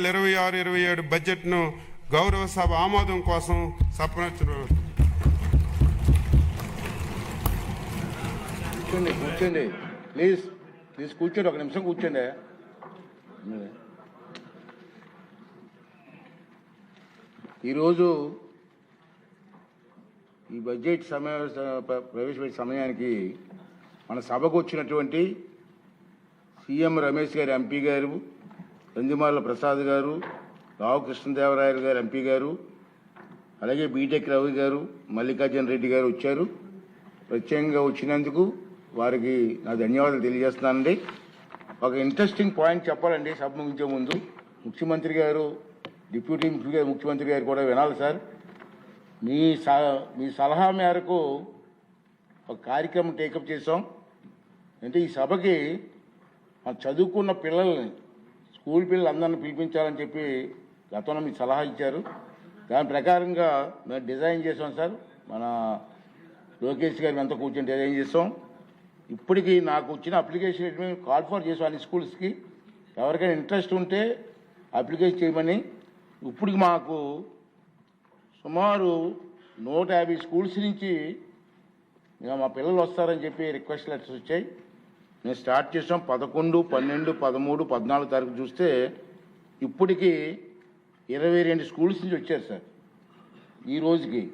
వేల ఇరవై ఆరు ఇరవై ఏడు బడ్జెట్ను గౌరవ సభ ఆమోదం కోసం సపరించడం కూర్చోండి కూర్చోండి. ప్లీజ్ ప్లీజ్ కూర్చోండి ఒక నిమిషం కూర్చోండి. ఈరోజు ఈ బడ్జెట్ సమావేశ ప్రవేశపెట్టే సమయానికి మన సభకు వచ్చినటువంటి సీఎం రమేష్ గారు ఎంపీ గారు నందిమాల ప్రసాద్ గారు రావు కృష్ణదేవరాయలు గారు ఎంపీ గారు అలాగే బీటెక్ రవి గారు మల్లికార్జున రెడ్డి గారు వచ్చారు. ప్రత్యేకంగా వచ్చినందుకు వారికి నా ధన్యవాదాలు తెలియజేస్తున్నానండి. ఒక ఇంట్రెస్టింగ్ పాయింట్ చెప్పాలండి సభ ముగించే ముందు. ముఖ్యమంత్రి గారు డిప్యూటీ ముఖ్య- ముఖ్యమంత్రి గారు కూడా వినాలి సార్. మీ స- మీ సలహా మేరకు ఒక కార్యక్రమం టేకప్ చేసాం అంటే ఈ సభకి చదువుకున్న పిల్లల్ని స్కూల్ పిల్లలందరినీ పిలిపించాలని చెప్పి గతంలో మీకు సలహా ఇచ్చారు. దాని ప్రకారంగా మేము డిజైన్ చేసాం సార్. మన లోకేష్ గారు అంతా కూర్చొని డిజైన్ చేసాం ఇప్పటికి నాకు వచ్చిన అప్లికేషన్ మేము కాల్ ఫర్ చేసాం అన్ని స్కూల్స్కి. ఎవరికైనా ఇంట్రెస్ట్ ఉంటే అప్లికేషన్ చేయమని. ఇప్పటికి మాకు సుమారు నూట యాభై స్కూల్స్ నుంచి ఇక మా పిల్లలు వస్తారని చెప్పి రిక్వెస్ట్ లెటర్స్ వచ్చాయి. మేము స్టార్ట్ చేసాం పదకొండు పన్నెండు పదమూడు పద్నాలుగు తారీఖు చూస్తే ఇప్పటికీ ఇరవై రెండు స్కూల్స్ నుంచి వచ్చారు సార్. ఈ రోజుకి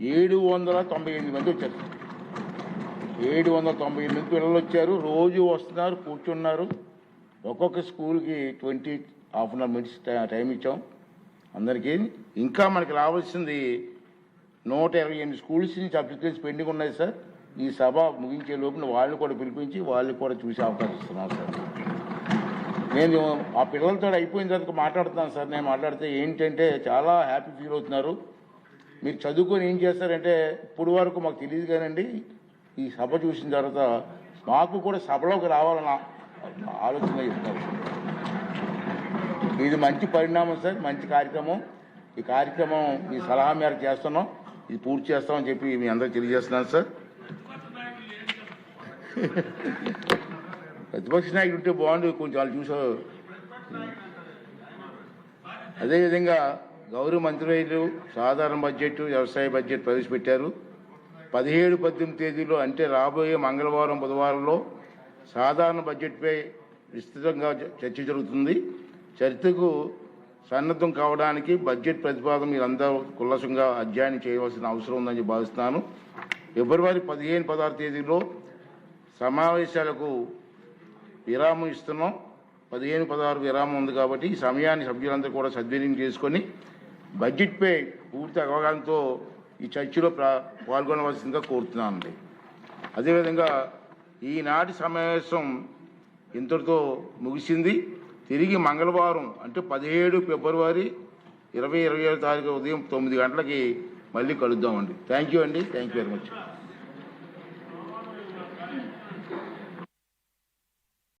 ఏడు వందల తొంభై ఎనిమిది మంది వచ్చారు సార్. ఏడు వందల తొంభై ఎనిమిది పిల్లలు వచ్చారు. రోజు వస్తున్నారు కూర్చున్నారు. ఒక్కొక్క స్కూల్కి twenty half an hour minutes time ఇచ్చాం. అందరికీ ఇంకా మనకి రావాల్సింది నూట ఇరవై ఎనిమిది స్కూల్స్ నుంచి అప్లికేషన్స్ పెండింగ్ ఉన్నాయి సార్. ఈ సభ ముగించే లోపున వాళ్ళని కూడా పిలిపించి వాళ్ళని కూడా చూసే అవకాశం ఇస్తున్నారు సార్. నేను ఆ పిల్లలతో అయిపోయిన తర్వాత మాట్లాడుతున్నాను సార్. నేను మాట్లాడితే ఏంటంటే చాలా హ్యాపీ ఫీల్ అవుతున్నారు. మీరు చదువుకొని ఏం చేస్తారంటే ఇప్పుడు వరకు మాకు తెలియదు కానండి. ఈ సభ చూసిన తర్వాత మాకు కూడా సభలోకి రావాలన్న ఆలోచన ఇస్తున్నారు ఇది మంచి పరిణామం సార్. మంచి కార్యక్రమం. ఈ కార్యక్రమం మీ సలహా మేరకు చేస్తున్నాం. ఇది పూర్తి చేస్తామని చెప్పి మీ అందరికి తెలియజేస్తున్నాను సార్. ప్రతిపక్ష నాయకుడు ఉంటే బాగుండు కొంచెం వాళ్ళు చూసా అదేవిధంగా గౌరవ మంత్రివేయులు సాధారణ బడ్జెట్ వ్యవసాయ బడ్జెట్ ప్రవేశపెట్టారు. పదిహేడు పద్దెనిమిది తేదీలో అంటే రాబోయే మంగళవారం బుధవారంలో సాధారణ బడ్జెట్పై విస్తృతంగా చ- చర్చ జరుగుతుంది. చర్చకు సన్నద్ధం కావడానికి బడ్జెట్ ప్రతిపాదన మీరందరూ కుల్లసంగా అధ్యయనం చేయవలసిన అవసరం ఉందని భావిస్తున్నాను. ఫిబ్రవరి పదిహేను పదహారు తేదీలో సమావేశాలకు విరామం ఇస్తున్నాం. పదిహేను పదహారు విరామం ఉంది కాబట్టి ఈ సమయాన్ని సభ్యులందరూ కూడా సద్వినియోగం చేసుకొని బడ్జెట్పై పూర్తి అవగాహనతో ఈ చర్చలో ప్రా పాల్గొనవలసిందిగా కోరుతున్నానండి. అదేవిధంగా ఈనాటి సమావేశం ఇంతటితో ముగిసింది. తిరిగి మంగళవారం అంటే పదిహేడు ఫిబ్రవరి ఇరవై ఇరవై ఏడు తారీఖు ఉదయం తొమ్మిది గంటలకి మళ్ళీ కలుద్దామండి. థ్యాంక్ యూ అండి. Thank you very much.